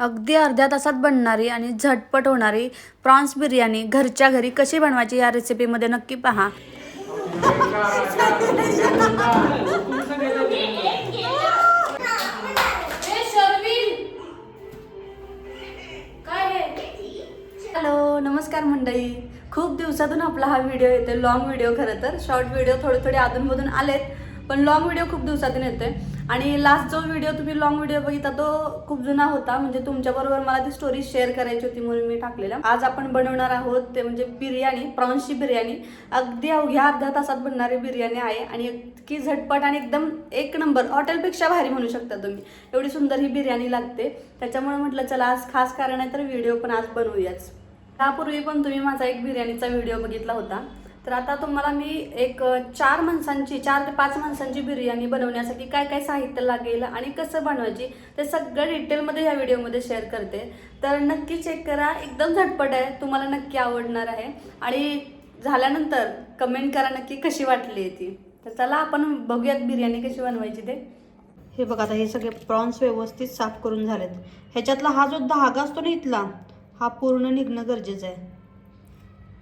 अगदी अर्ध्या तासात बनणारी आणि झटपट होणारी प्रॉन्स बिर्याणी घरच्या घरी कशी बनवायची या रेसिपीमध्ये नक्की पहा. हॅलो नमस्कार मंडळी. खूप दिवसातून आपला हा व्हिडिओ येतो लॉंग व्हिडिओ खरं तर. शॉर्ट व्हिडिओ थोडे थोडे अधूनमधून आलेत पण लॉंग व्हिडिओ खूप दिवसातून येतोय. आणि लास्ट जो व्हिडिओ तुम्ही लॉंग व्हिडिओ बघितला तो खूप जुना होता. म्हणजे तुमच्याबरोबर मला ती स्टोरी शेअर करायची होती म्हणून मी टाकलेल्या आज आपण बनवणार आहोत ते म्हणजे बिर्याणी प्रॉन्सची बिर्याणी. अगदी अवघ्या अर्ध्या तासात बनणारी बिर्याणी आहे आणि इतकी झटपट आणि एकदम एक नंबर हॉटेलपेक्षा भारी म्हणू शकता तुम्ही. एवढी सुंदर ही बिर्याणी लागते. त्याच्यामुळे म्हटलं चला आज खास कारण आहे तर व्हिडिओ पण आज बनवूयाच. त्यापूर्वी पण तुम्ही माझा एक बिर्याणीचा व्हिडिओ बघितला होता. तर आता तुम्हाला मी एक चार माणसांची चार ते पाच माणसांची बिर्याणी बनवण्यासाठी काय काय साहित्य लागेल आणि कसं बनवायची ते सगळं डिटेलमध्ये या व्हिडिओमध्ये शेअर करते. तर नक्की चेक करा. एकदम झटपट आहे. तुम्हाला नक्की आवडणार आहे. आणि झाल्यानंतर कमेंट करा नक्की कशी वाटली ती. तर चला आपण बघूयात बिर्याणी कशी बनवायची ते. हे बघा आता हे सगळे प्रॉन्स व्यवस्थित साफ करून झालेत. ह्याच्यातला हा जो धागा असतो ना इथला हा पूर्ण निघणं गरजेचं आहे.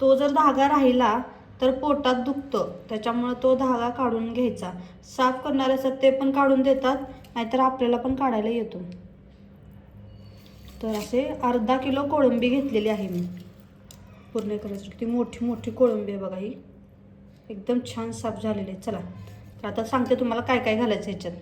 तो जर धागा राहिला तर पोटात दुखतं. त्याच्यामुळं तो धागा काढून घ्यायचा. साफ करणारे असतात ते पण काढून देतात नाहीतर आपल्याला पण काढायला येतो. तर असे अर्धा किलो कोळंबी घेतलेली आहे मी. पूर्ण करायची. ती मोठी मोठी कोळंबी आहे बघा ही. एकदम छान साफ झालेली आहे. चला. तर आता सांगते तुम्हाला काय काय घालायचं ह्याच्यात.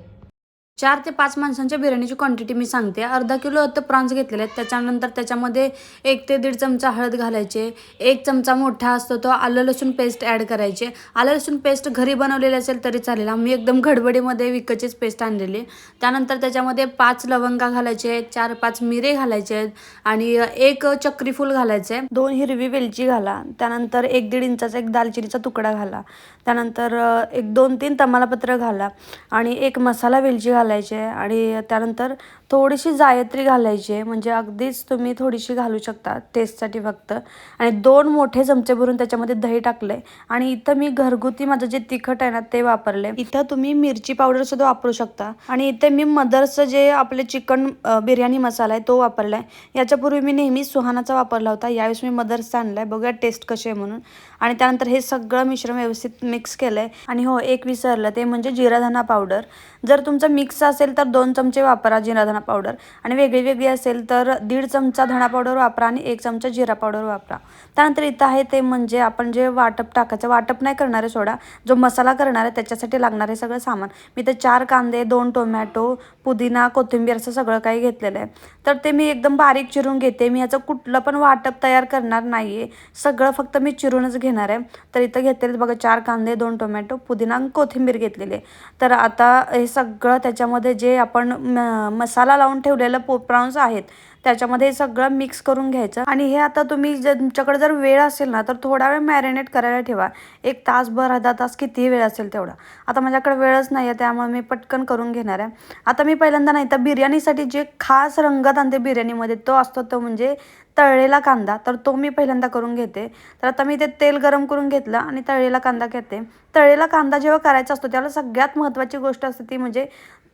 चार ते पाच माणसांच्या बिर्याणीची क्वांटिटी मी सांगते. अर्धा किलो तर प्रॉन्स घेतलेले आहेत. त्याच्यानंतर त्याच्यामध्ये एक ते दीड चमचा हळद घालायचे. एक चमचा मोठा असतो तो आलं लसूण पेस्ट ॲड करायचे. आलं लसूण पेस्ट घरी बनवलेली असेल तरी चालेल. आम्ही एकदम गडबडीमध्ये विकतचीच पेस्ट आणलेली. त्यानंतर त्याच्यामध्ये पाच लवंगा घालायचे. चार पाच मिरे घालायचे आहेत. आणि एक चक्रीफूल घालायचे. दोन हिरवी वेलची घाला. त्यानंतर एक दीड इंचाचा एक दालचिनीचा तुकडा घाला. त्यानंतर एक दोन तीन तमालपत्र घाला. आणि एक मसाला वेलची घाला. घालायची आहे आणि त्यानंतर थोडीशी जायत्री घालायची आहे. म्हणजे अगदीच तुम्ही थोडीशी घालू शकता टेस्टसाठी फक्त. आणि दोन मोठे चमचे भरून त्याच्यामध्ये दही टाकले आणि इथं मी घरगुती माझं जे तिखट आहे ना ते वापरले इथं तुम्ही मिरची पावडर सुद्धा वापरू शकता. आणि इथे मी मदरचं जे आपले चिकन बिर्याणी मसाला आहे तो वापरला आहे याच्यापूर्वी मी नेहमी सुहानाचा वापरला होता. यावेळेस मी मदर्सचा आणला आहे बघूया टेस्ट कशी आहे म्हणून. आणि त्यानंतर हे सगळं मिश्रण व्यवस्थित मिक्स केलं आहे आणि हो एक विसरलं ते म्हणजे जिराधना पावडर जर तुमचं मिक्स असेल तर दोन चमचे वापरा जिराधना पावडर आणि वेगळी वेगळी असेल तर दीड चमचा धणा पावडर वापरा आणि एक चमचा जिरा पावडर वापरा. त्यानंतर इथं आहे ते म्हणजे आपण जे वाटप टाकायचं वाटप नाही करणार आहे सोडा जो मसाला करणार आहे त्याच्यासाठी लागणार आहे सगळं सामान. मी तर चार कांदे दोन टोमॅटो पुदिना कोथिंबीर असं सगळं काही घेतलेलं आहे. तर ते मी एकदम बारीक चिरून घेते. मी याचं कुठलं पण वाटप तयार करणार नाही आहे सगळं फक्त मी चिरूनच घेणार आहे. तर इथं घेतलेले बघा चार कांदे दोन टोमॅटो पुदिना कोथिंबीर घेतलेली आहे. तर आता हे सगळं त्याच्यामध्ये जे आपण म- मसाला लावून ठेवलेलं पो प्रॉन्स आहेत त्याच्यामध्ये सगळं मिक्स करून घ्यायचं. आणि हे आता तुम्ही तुमच्याकडे जर वेळ असेल ना तर थोडा वेळ मॅरिनेट करायला ठेवा. एक तासभर अर्धा तास कितीही वेळ असेल तेवढा. आता माझ्याकडे वेळच नाही आहे त्यामुळे मी पटकन करून घेणार आहे. आता मी पहिल्यांदा नाही तर बिर्याणीसाठी जे खास रंगत आणते बिर्याणीमध्ये तो असतो तो म्हणजे तळलेला कांदा. तर तो मी पहिल्यांदा करून घेते. तर आता मी ते तेल गरम करून घेतलं आणि तळलेला कांदा घेते. तळलेला कांदा जेव्हा करायचा असतो त्याला सगळ्यात महत्त्वाची गोष्ट असते ती म्हणजे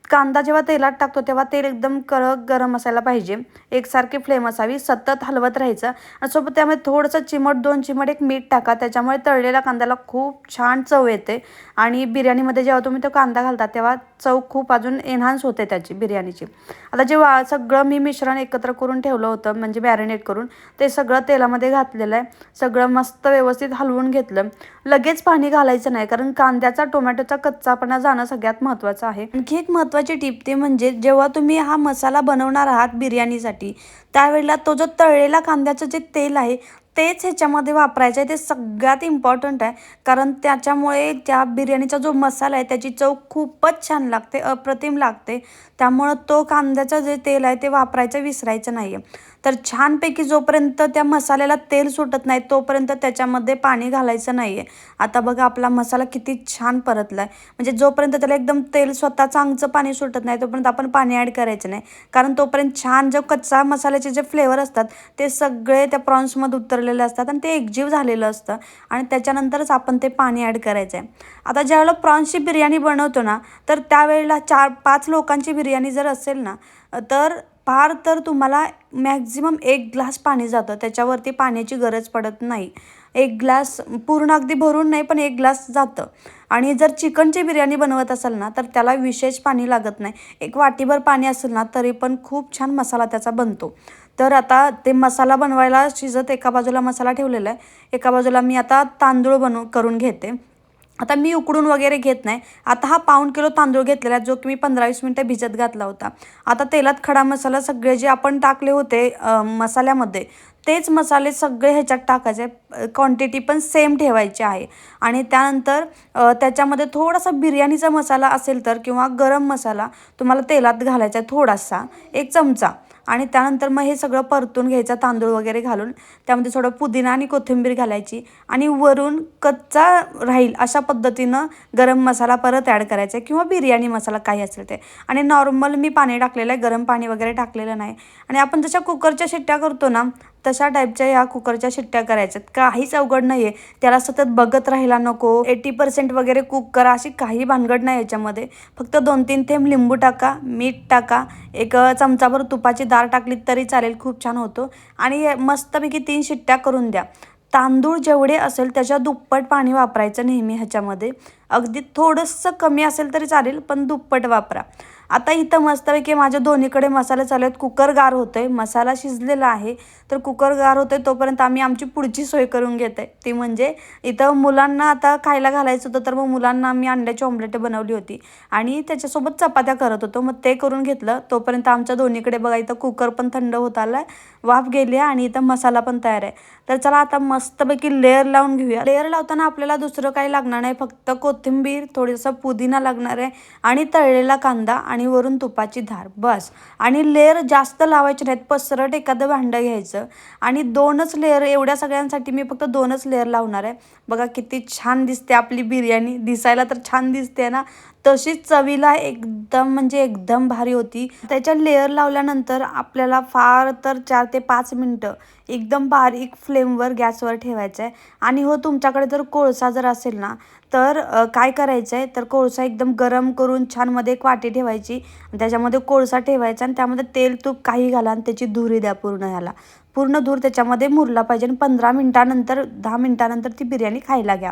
कांदा जेव्हा तेलात टाकतो तेव्हा तेल एकदम कडक गरम असायला पाहिजे. एकसारखी फ्लेम असावी सतत हलवत राहायचं. आणि सोबत त्यामध्ये थोडंसं चिमट दोन चिमट एक मीठ टाका त्याच्यामुळे तळलेल्या कांद्याला खूप छान चव येते. आणि बिर्याणीमध्ये जेव्हा तुम्ही तो कांदा घालता तेव्हा चव खूप अजून एन्हान्स होते त्याची बिर्याणीची. आता जेव्हा सगळं मी मिश्रण एकत्र करून ठेवलं होतं म्हणजे मॅरिनेट करून ते सगळं तेलामध्ये घातलेलं आहे. सगळं मस्त व्यवस्थित हलवून घेतलं. लगेच पाणी घालायचं नाही कारण कांद्याचा टोमॅटोचा कच्चापणा जाणं सगळ्यात महत्त्वाचं आहे. आणखी एक महत्त्वाची टिप ते म्हणजे जेव्हा तुम्ही हा मसाला बनवणार आहात बिर्याणीसाठी त्यावेळेला तो जो तळलेला कांद्याचं जे तेल आहे तेच ह्याच्यामध्ये वापरायचं आहे. ते सगळ्यात इम्पॉर्टंट आहे. कारण त्याच्यामुळे त्या बिर्याणीचा जो मसाला आहे त्याची चव खूपच छान लागते अप्रतिम लागते. त्यामुळं तो कांद्याचं जे तेल आहे ते वापरायचं विसरायचं नाही आहे तर छानपैकी जोपर्यंत त्या मसाल्याला तेल सुटत नाही तोपर्यंत त्याच्यामध्ये पाणी घालायचं नाही आहे आता बघा आपला मसाला किती छान परतला आहे म्हणजे जोपर्यंत त्याला एकदम तेल स्वतः चांगचं पाणी सुटत नाही तोपर्यंत आपण पाणी ॲड करायचं नाही. कारण तोपर्यंत छान जो कच्चा मसाल्याचे जे फ्लेवर असतात ते सगळे त्या प्रॉन्समध्ये उतरलेले असतात आणि ते एकजीव झालेलं असतं. आणि त्याच्यानंतरच आपण ते पाणी ॲड करायचं आहे आता ज्यावेळेला प्रॉन्सची बिर्याणी बनवतो ना तर त्यावेळेला चार पाच लोकांची बिर्याणी जर असेल ना तर फार तर तुम्हाला मॅक्झिमम एक ग्लास पाणी जातं. त्याच्यावरती पाण्याची गरज पडत नाही. एक ग्लास पूर्ण अगदी भरून नाही पण एक ग्लास जातं. आणि जर चिकनची बिर्याणी बनवत असाल ना तर त्याला विशेष पाणी लागत नाही. एक वाटीभर पाणी असेल ना तरी पण खूप छान मसाला त्याचा बनतो. तर आता ते मसाला बनवायला शिजत एका बाजूला मसाला ठेवलेला आहे. एका बाजूला मी आता तांदूळ बनव करून घेते. आता मी उकडून वगैरे घेत नाही. आता हा पाऊण किलो तांदूळ घेतलेला आहे जो की मी पंधरा वीस मिनटं भिजत घातला होता. आता तेलात खडा मसाला सगळे जे आपण टाकले होते मसाल्यामध्ये तेच मसाले सगळे ह्याच्यात टाकायचे. क्वांटिटी पण सेम ठेवायची आहे. आणि त्यानंतर त्याच्यामध्ये थोडासा बिर्याणीचा मसाला असेल तर किंवा गरम मसाला तुम्हाला तेलात घालायचा आहे थोडासा एक चमचा. आणि त्यानंतर मग हे सगळं परतून घ्यायचं तांदूळ वगैरे घालून. त्यामध्ये थोडं पुदिना आणि कोथिंबीर घालायची आणि वरून कच्चा राहील अशा पद्धतीनं गरम मसाला परत ॲड करायचा आहे किंवा बिर्याणी मसाला काही असेल ते. आणि नॉर्मल मी पाणी टाकलेलं आहे गरम पाणी वगैरे टाकलेलं नाही. आणि आपण जशा कुकरच्या शिट्ट्या करतो ना तशा टाईपच्या या कुकरच्या शिट्ट्या करायच्यात. काहीच अवघड नाही आहे त्याला सतत बघत राहायला नको. एटी पर्सेंट वगैरे कुक करा अशी काही भानगड नाही याच्यामध्ये. फक्त दोन तीन थेंब लिंबू टाका मीठ टाका एक चमचाभर तुपाची दार टाकली तरी चालेल. खूप छान होतो. आणि मस्तपैकी तीन शिट्ट्या करून द्या. तांदूळ जेवढे असेल त्याच्या दुप्पट पाणी वापरायचं नेहमी ह्याच्यामध्ये. अगदी थोडंसं कमी असेल तरी चालेल पण दुप्पट वापरा. आता इथं मस्तपैकी माझ्या दोन्हीकडे मसाले चालू आहेत. कुकर गार होतो आहे मसाला शिजलेला आहे. तर कुकर गार होतो आहे तोपर्यंत आम्ही आमची पुढची सोय करून घेत आहे ती म्हणजे इथं मुलांना आता खायला घालायचं होतं तर मग मुलांना आम्ही अंड्याची ऑमलेट बनवली होती. आणि त्याच्यासोबत चपात्या करत होतो. मग ते करून घेतलं. तोपर्यंत आमच्या दोन्हीकडे बघा इथं कुकर पण थंड होत आला आहे वाफ गेली आहे आणि इथं मसाला पण तयार आहे. तर चला आता मस्तपैकी लेअर लावून घेऊया. लेअर लावताना आपल्याला दुसरं काही लागणार नाही. फक्त कोथिंबीर थोडंसं पुदिना लागणार आहे आणि तळलेला कांदा आणि वरून तुपाची धार. बस. आणि लेअर जास्त लावायचे नाहीत. पसरट एखादं भांडं घ्यायचं. आणि दोनच लेअर एवढ्या सगळ्यांसाठी मी फक्त दोनच लेअर लावणार आहे. बघा किती छान दिसते आपली बिर्याणी. दिसायला तर छान दिसते ना? तशीच चवीला एकदम म्हणजे एकदम भारी होती. त्याच्या लेअर लावल्यानंतर आपल्याला फार तर चार ते पाच मिनटं एकदम बारीक फ्लेमवर गॅसवर ठेवायचं आहे आणि हो तुमच्याकडे जर कोळसा जर असेल ना तर काय करायचं आहे तर कोळसा एकदम गरम करून छानमध्ये एक वाटी ठेवायची. त्याच्यामध्ये कोळसा ठेवायचा आणि त्यामध्ये तेल तूप काही घाला आणि त्याची धुरी द्या पूर्ण ह्याला. पूर्ण धूर त्याच्यामध्ये मुरला पाहिजे आणि पंधरा मिनटानंतर दहा मिनटानंतर ती बिर्याणी खायला घ्या.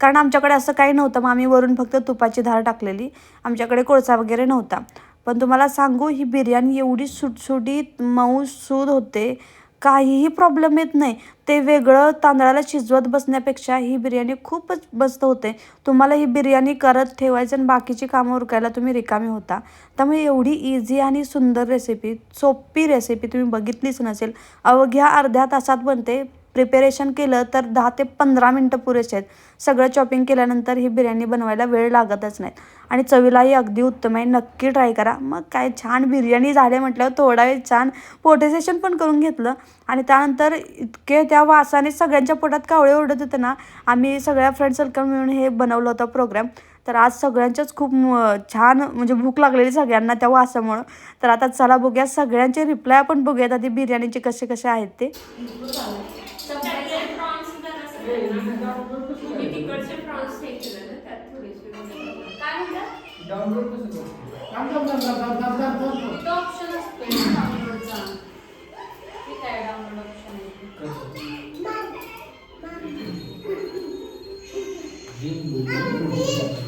कारण आमच्याकडे असं काही नव्हतं. मग आम्ही वरून फक्त तुपाची धार टाकलेली. आमच्याकडे कोळसा वगैरे नव्हता. पण तुम्हाला सांगू ही बिर्याणी एवढी सुटसुटीत मऊ सूद होते. काहीही प्रॉब्लेम येत नाही. ते वेगळं तांदळाला शिजवत बसण्यापेक्षा ही बिर्याणी खूपच मस्त होते. तुम्हाला ही बिर्याणी करत ठेवायचं आणि बाकीची कामं उरकायला तुम्ही रिकामी होता. त्यामुळे एवढी इझी आणि सुंदर रेसिपी सोपी रेसिपी तुम्ही बघितलीच नसेल. अवघ्या अर्ध्या तासात बनते. प्रिपेरेशन केलं तर दहा ते पंधरा मिनटं पुरेसे आहेत. सगळं चॉपिंग केल्यानंतर ही बिर्याणी बनवायला वेळ लागतच नाही. आणि चवीलाही अगदी उत्तम आहे. नक्की ट्राय करा. मग काय छान बिर्याणी झाले म्हटल्यावर थोडा वेळ छान पोटेसेशन पण करून घेतलं. आणि त्यानंतर इतके त्या वासाने सगळ्यांच्या पोटात कावळे ओढत होते ना आम्ही सगळ्या फ्रेंड सर्कल मिळून हे बनवलं होतं प्रोग्राम तर आज सगळ्यांच्याच खूप छान म्हणजे भूक लागलेली सगळ्यांना त्या वासामुळं. तर आता चला बघूया सगळ्यांचे रिप्लाय आपण बघूयात आधी बिर्याणीचे कसे कसे आहेत ते. जर असेल ना, मी तिकडचे prawns हे केले ना, त्यात थोडेसे वगैरे. काय म्हणतात? डाउनलोड कसं करतो तिथं option असतोय ना downloadचा. ठीक आहे, download option आहे. हा?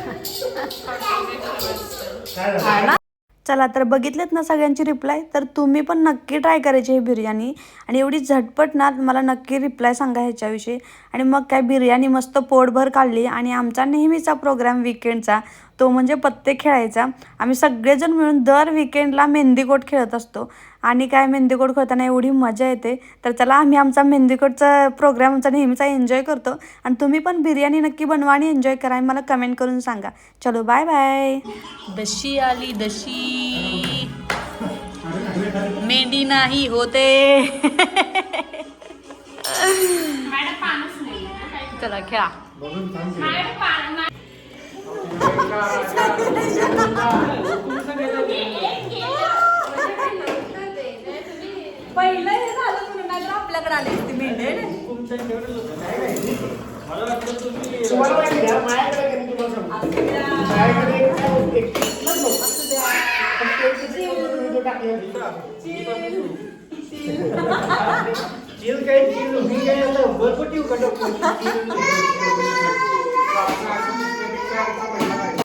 चला तर बघितलेत ना सगळ्यांची रिप्लाय तर तुम्ही पण नक्की ट्राय करायची ही बिर्याणी. आणि एवढी झटपट ना मला नक्की रिप्लाय सांगा ह्याच्याविषयी. आणि मग काय बिर्याणी मस्त पोटभर काढली. आणि आमचा नेहमीचा प्रोग्राम विकेंडचा तो म्हणजे पत्ते खेळायचा. आम्ही सगळेजण मिळून दर विकेंडला मेहंदीकोट खेळत असतो. आणि काय मेहंदीकोट खेळताना एवढी मजा येते. तर चला आम्ही आमचा मेहंदीकोटचा प्रोग्राम आमचा नेहमीचा एन्जॉय करतो. आणि तुम्ही पण बिर्याणी नक्की बनवा आणि एन्जॉय करा आणि मला कमेंट करून सांगा. चलो बाय बाय दशी आली दशी. मेहंदी नाही होते. चला खेळा बघून थांब की. मॅडम पान नाही. पहिलं हे झालं म्हणून नाही तर आपल्याकडे आली असती मेंढे तुम्हाला माहिती आहे, माझ्याकडे कधी तुम्हाला सांगतो. माझ्याकडे एक काय एक टिकलंच नव्हतं. फक्त एक टिकलं होतं. चिल काय चिल मी काय आता बर्फ ठेवू का डॉक्टर? चिल.